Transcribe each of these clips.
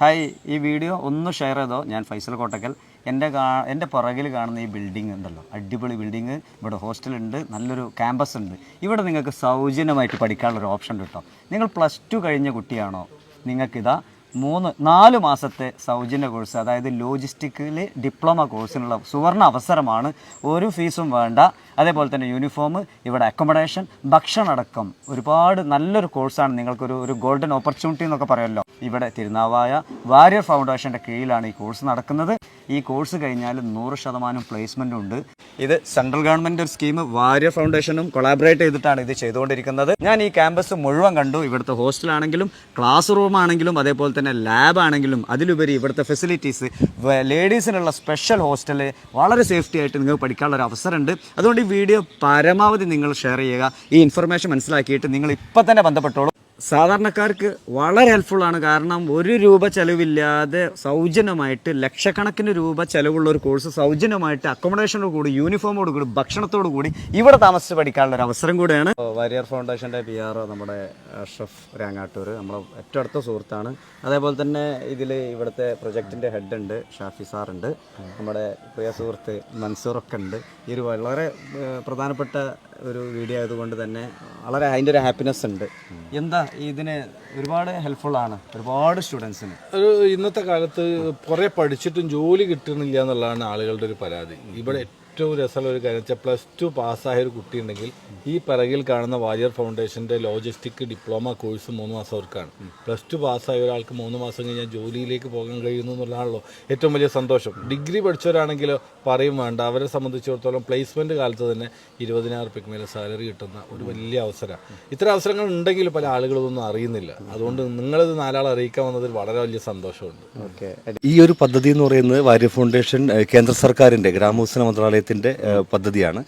Hi ഈ video ഒന്ന് share ചെയ്തോ? ഞാൻ ഫൈസൽ കോട്ടക്കൽ. എന്റെ കാ എന്റെ പുറകിൽ കാണുന്ന ഈ ബിൽഡിംഗ് ഉണ്ടല്ലോ. അടിപൊളി ബിൽഡിംഗ് ഇവിടെ ഹോസ്റ്റലുണ്ട് നല്ലൊരു ക്യാമ്പസ് ഉണ്ട്. ഇവിടെ നിങ്ങൾക്ക് സൗജന്യമായിട്ട് പഠിക്കാനുള്ളൊരു ഓപ്ഷൻ കിട്ടും നിങ്ങൾ പ്ലസ് ടു കഴിഞ്ഞ കുട്ടിയാണോ? നിങ്ങൾക്കിതാ മൂന്ന് നാല് മാസത്തെ സൗജന്യ കോഴ്സ് അതായത് ലോജിസ്റ്റിക്കിൽ ഡിപ്ലോമ കോഴ്സിനുള്ള സുവർണ അവസരമാണ്. ഒരു ഫീസും വേണ്ട. അതേപോലെ തന്നെ യൂണിഫോം ഇവിടെ അക്കോമഡേഷൻ ഭക്ഷണമടക്കം ഒരുപാട് നല്ലൊരു കോഴ്സാണ് നിങ്ങൾക്കൊരു ഒരു ഗോൾഡൻ ഓപ്പർച്യൂണിറ്റി എന്നൊക്കെ പറയുമല്ലോ. ഇവിടെ തിരുനാവായ വാരിയർ ഫൗണ്ടേഷന്റെ കീഴിലാണ് ഈ കോഴ്സ് നടക്കുന്നത്. ഈ കോഴ്സ് കഴിഞ്ഞാൽ നൂറ് ശതമാനം പ്ലേസ്മെന്റ് ഉണ്ട്. ഇത് സെൻട്രൽ ഗവൺമെന്റ് ഒരു സ്കീം വാര്യ ഫൗണ്ടേഷനും കൊളാബറേറ്റ് ചെയ്തിട്ടാണ് ഇത് ചെയ്തുകൊണ്ടിരിക്കുന്നത്. ഞാൻ ഈ ക്യാമ്പസ് മുഴുവൻ കണ്ടു. ഇവിടുത്തെ ഹോസ്റ്റലാണെങ്കിലും ക്ലാസ് റൂം ആണെങ്കിലും അതേപോലെ തന്നെ ലാബ് ആണെങ്കിലും അതിലുപരി ഇവിടുത്തെ ഫെസിലിറ്റീസ് ലേഡീസിനുള്ള സ്പെഷ്യൽ ഹോസ്റ്റൽ വളരെ സേഫ്റ്റി ആയിട്ട് നിങ്ങൾക്ക് പഠിക്കാനുള്ള ഒരു അവസരമുണ്ട്. അതുകൊണ്ട് ഈ വീഡിയോ പരമാവധി നിങ്ങൾ ഷെയർ ചെയ്യുക. ഈ ഇൻഫർമേഷൻ മനസ്സിലാക്കിയിട്ട് നിങ്ങൾ ഇപ്പം തന്നെ ബന്ധപ്പെട്ടോളൂ. സാധാരണക്കാർക്ക് വളരെ ഹെൽപ്ഫുള്ളാണ് കാരണം ഒരു രൂപ ചെലവില്ലാതെ സൗജന്യമായിട്ട് ലക്ഷക്കണക്കിന് രൂപ ചെലവുള്ള ഒരു കോഴ്സ് സൗജന്യമായിട്ട് അക്കോമഡേഷനോട് കൂടി യൂണിഫോമോട് കൂടി ഭക്ഷണത്തോട് കൂടി ഇവിടെ താമസിച്ച് പഠിക്കാനുള്ള ഒരു അവസരം കൂടിയാണ്. വാരിയർ ഫൗണ്ടേഷന്റെ പി ആർ നമ്മുടെ അഷ്റഫ് രാങ്ങാട്ടൂർ നമ്മുടെ ഏറ്റവും അടുത്ത സുഹൃത്താണ്. അതേപോലെ തന്നെ ഇതിൽ ഇവിടുത്തെ പ്രൊജക്റ്റിന്റെ ഹെഡ് ഉണ്ട് ഷാഫി സാറുണ്ട് നമ്മുടെ പ്രിയ സുഹൃത്ത് മൻസൂറൊക്കെ ഉണ്ട്. ഈ ഒരു വളരെ പ്രധാനപ്പെട്ട ഒരു വീഡിയോ ആയതുകൊണ്ട് തന്നെ വളരെ അതിന്റെ ഒരു ഹാപ്പിനെസ് ഉണ്ട്. എന്താ ഇതിന് ഒരുപാട് ഹെൽപ്ഫുള്ളാണ് ഒരുപാട് സ്റ്റുഡൻസിന് ഒരു ഇന്നത്തെ കാലത്ത് കുറേ പഠിച്ചിട്ടും ജോലി കിട്ടുന്നില്ല എന്നുള്ളതാണ് ആളുകളുടെ ഒരു പരാതി. ഇവിടെ ഏറ്റവും രസമുള്ള ഒരു കാര്യം വെച്ചാൽ പ്ലസ് ടു പാസ്സായ ഒരു കുട്ടിയുണ്ടെങ്കിൽ ഈ പിറകിൽ കാണുന്ന വാരിയർ ഫൗണ്ടേഷന്റെ ലോജിസ്റ്റിക് ഡിപ്ലോമ കോഴ്സ് മൂന്ന് മാസം അവർക്കാണ്. പ്ലസ് ടു പാസ്സായ ഒരാൾക്ക് മൂന്ന് മാസം കഴിഞ്ഞാൽ ജോലിയിലേക്ക് പോകാൻ കഴിയുന്നു എന്നുള്ളതാണല്ലോ ഏറ്റവും വലിയ സന്തോഷം. ഡിഗ്രി പഠിച്ചവരാണെങ്കിലോ പറയും വേണ്ട. അവരെ സംബന്ധിച്ചിടത്തോളം പ്ലേസ്മെന്റ് കാലത്ത് തന്നെ ഇരുപതിനായിരം റുപ്യക്ക് മേലെ സാലറി കിട്ടുന്ന ഒരു വലിയ അവസരമാണ് ഇത്തരം അവസരങ്ങൾ ഉണ്ടെങ്കിൽ പല ആളുകളൊന്നും അറിയുന്നില്ല. അതുകൊണ്ട് നിങ്ങളിത് നാലാൾ അറിയിക്കാൻ വന്നതിൽ വളരെ വലിയ സന്തോഷമുണ്ട്. ഈ ഒരു പദ്ധതി എന്ന് പറയുന്നത് വാര്യ ഫൗണ്ടേഷൻ കേന്ദ്ര സർക്കാരിന്റെ ഗ്രാമവികസന മന്ത്രാലയത്തിന്റെ ഏഹ്, പദ്ധതിയാണ്.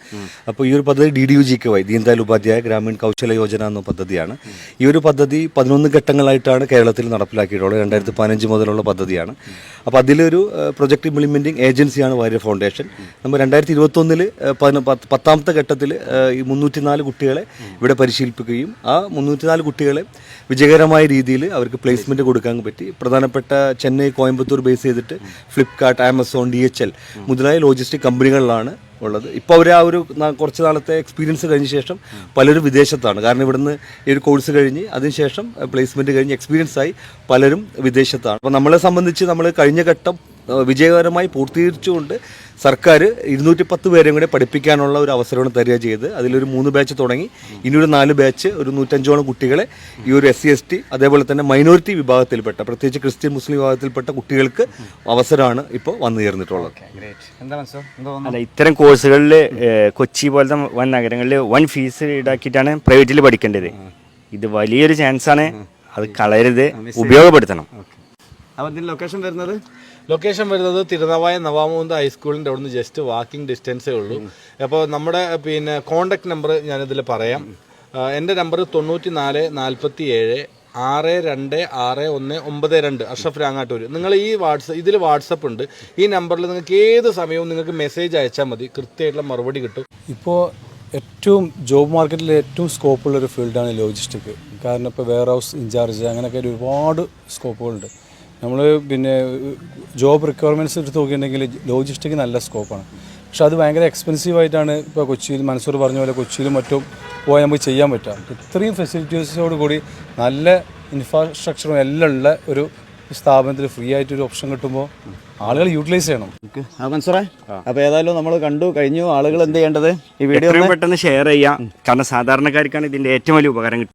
അപ്പോൾ ഈ ഒരു പദ്ധതി D D U G K Y Deendayal Upadhyaya Grameen Kaushal Yojana എന്ന പദ്ധതിയാണ്. ഈ ഒരു പദ്ധതി പതിനൊന്ന് ഘട്ടങ്ങളായിട്ടാണ് കേരളത്തിൽ നടപ്പിലാക്കിയിട്ടുള്ളത് രണ്ടായിരത്തി പതിനഞ്ച് മുതലുള്ള പദ്ധതിയാണ്. അപ്പോൾ അതിലൊരു പ്രൊജക്ട് ഇംപ്ലിമെന്റിംഗ് ഏജൻസിയാണ് വാര്യ ഫൗണ്ടേഷൻ. നമ്മൾ രണ്ടായിരത്തി ഇരുപത്തൊന്നിൽ പത്താമത്തെ ഘട്ടത്തിൽ ഈ മുന്നൂറ്റിനാല് കുട്ടികളെ ഇവിടെ പരിശീലിപ്പിക്കുകയും ആ മുന്നൂറ്റിനാല് കുട്ടികളെ വിജയകരമായ രീതിയിൽ അവർക്ക് പ്ലേസ്മെന്റ് കൊടുക്കാൻ പറ്റി. പ്രധാനപ്പെട്ട ചെന്നൈ കോയമ്പത്തൂർ ബേസ് ചെയ്തിട്ട് Flipkart Amazon D H L മുതലായ ലോജിസ്റ്റിക് കമ്പനികളിലാണ് ഉള്ളത്. ഇപ്പോൾ അവർ ആ ഒരു കുറച്ച് നാളത്തെ എക്സ്പീരിയൻസ് കഴിഞ്ഞ ശേഷം പലരും വിദേശത്താണ്. കാരണം ഇവിടുന്ന് ഈ ഒരു കോഴ്സ് കഴിഞ്ഞ് അതിനുശേഷം പ്ലേസ്മെന്റ് കഴിഞ്ഞ് എക്സ്പീരിയൻസ് ആയി പലരും വിദേശത്താണ്. അപ്പോൾ നമ്മളെ സംബന്ധിച്ച് നമ്മൾ കഴിഞ്ഞ ഘട്ടം വിജയകരമായി പൂർത്തീകരിച്ചുകൊണ്ട് സർക്കാർ ഇരുന്നൂറ്റി പത്ത് പേരെയും കൂടെ പഠിപ്പിക്കാനുള്ള ഒരു അവസരമാണ് തരിക ചെയ്ത് അതിലൊരു മൂന്ന് ബാച്ച് തുടങ്ങി. ഇനിയൊരു നാല് ബാച്ച് ഒരു നൂറ്റഞ്ചോളം കുട്ടികളെ ഈ ഒരു എസ് സി എസ് ടി അതേപോലെ തന്നെ മൈനോറിറ്റി വിഭാഗത്തിൽപ്പെട്ട പ്രത്യേകിച്ച് ക്രിസ്ത്യൻ മുസ്ലിം വിഭാഗത്തിൽപ്പെട്ട കുട്ടികൾക്ക് അവസരമാണ് ഇപ്പോൾ വന്നു ചേർന്നിട്ടുള്ളത് ഗ്രേറ്റ് എന്താ മനസ്സോ എന്താ തോന്നുന്നു? അല്ല ഇത്തരം കോഴ്സുകളിൽ കൊച്ചി പോലത്തെ വൻ നഗരങ്ങളിൽ വൻ ഫീസ് ഈടാക്കിയിട്ടാണ് പ്രൈവറ്റിൽ പഠിക്കേണ്ടത്. ഇത് വലിയൊരു ചാൻസാണ് അത് കളയരുത്. ഉപയോഗപ്പെടുത്തണം. അപ്പോൾ ഇതിന്റെ ലൊക്കേഷൻ വരുന്നത്? ലൊക്കേഷൻ വരുന്നത് തിരുനവായ നവാമുന്ത ഹൈസ്കൂളിന്റെ അവിടുന്ന് ജസ്റ്റ് വാക്കിംഗ് ഡിസ്റ്റൻസേ ഉള്ളൂ. അപ്പോൾ നമ്മുടെ പിന്നെ കോണ്ടാക്ട് നമ്പർ ഞാനിതിൽ പറയാം. എന്റെ നമ്പർ തൊണ്ണൂറ്റി നാല് നാൽപ്പത്തി ഏഴ് ആറ് രണ്ട് ആറ് ഒന്ന് ഒമ്പത് രണ്ട്. അഷ്റഫ് രാങ്ങാട്ടൂർ നിങ്ങൾ ഈ വാട്സപ്പ് ഇതിൽ വാട്സപ്പ് ഉണ്ട്. ഈ നമ്പറിൽ നിങ്ങൾക്ക് ഏത് സമയവും നിങ്ങൾക്ക് മെസ്സേജ് അയച്ചാൽ മതി. കൃത്യമായിട്ടുള്ള മറുപടി കിട്ടും. ഇപ്പോൾ ഏറ്റവും ജോബ് മാർക്കറ്റിൽ ഏറ്റവും സ്കോപ്പുള്ള ഒരു ഫീൽഡാണ് ലോജിസ്റ്റിക് കാരണം ഇപ്പോൾ വെയർ ഹൗസ് ഇൻചാർജ് അങ്ങനെയൊക്കെ ഒരുപാട് സ്കോപ്പുകളുണ്ട് നമ്മൾ പിന്നെ ജോബ് റിക്വയർമെന്റ്സ് എടുത്ത് നോക്കിയിട്ടുണ്ടെങ്കിൽ ലോജിസ്റ്റിക് നല്ല സ്കോപ്പാണ് പക്ഷെ അത് ഭയങ്കര എക്സ്പെൻസീവ് ആയിട്ടാണ് ഇപ്പോൾ കൊച്ചിയിൽ മനസ്സൂർ പറഞ്ഞ പോലെ കൊച്ചിയിലും മറ്റും പോയാൽ നമുക്ക് ചെയ്യാൻ പറ്റുക. ഇത്രയും ഫെസിലിറ്റീസോട് കൂടി നല്ല ഇൻഫ്രാസ്ട്രക്ചറും എല്ലാം ഉള്ള ഒരു സ്ഥാപനത്തിൽ ഫ്രീ ആയിട്ട് ഒരു ഓപ്ഷൻ കിട്ടുമ്പോൾ ആളുകൾ യൂട്ടിലൈസ് ചെയ്യണം. ആ മനസ്സൂറേ അപ്പോൾ ഏതായാലും നമ്മൾ കണ്ടു കഴിഞ്ഞു. ആളുകൾ എന്ത് ചെയ്യേണ്ടത്? ഈ വീഡിയോ പെട്ടെന്ന് ഷെയർ ചെയ്യാം. കാരണം സാധാരണക്കാർക്കാണ് ഇതിന്റെ ഏറ്റവും വലിയ ഉപകാരം കിട്ടുന്നത്.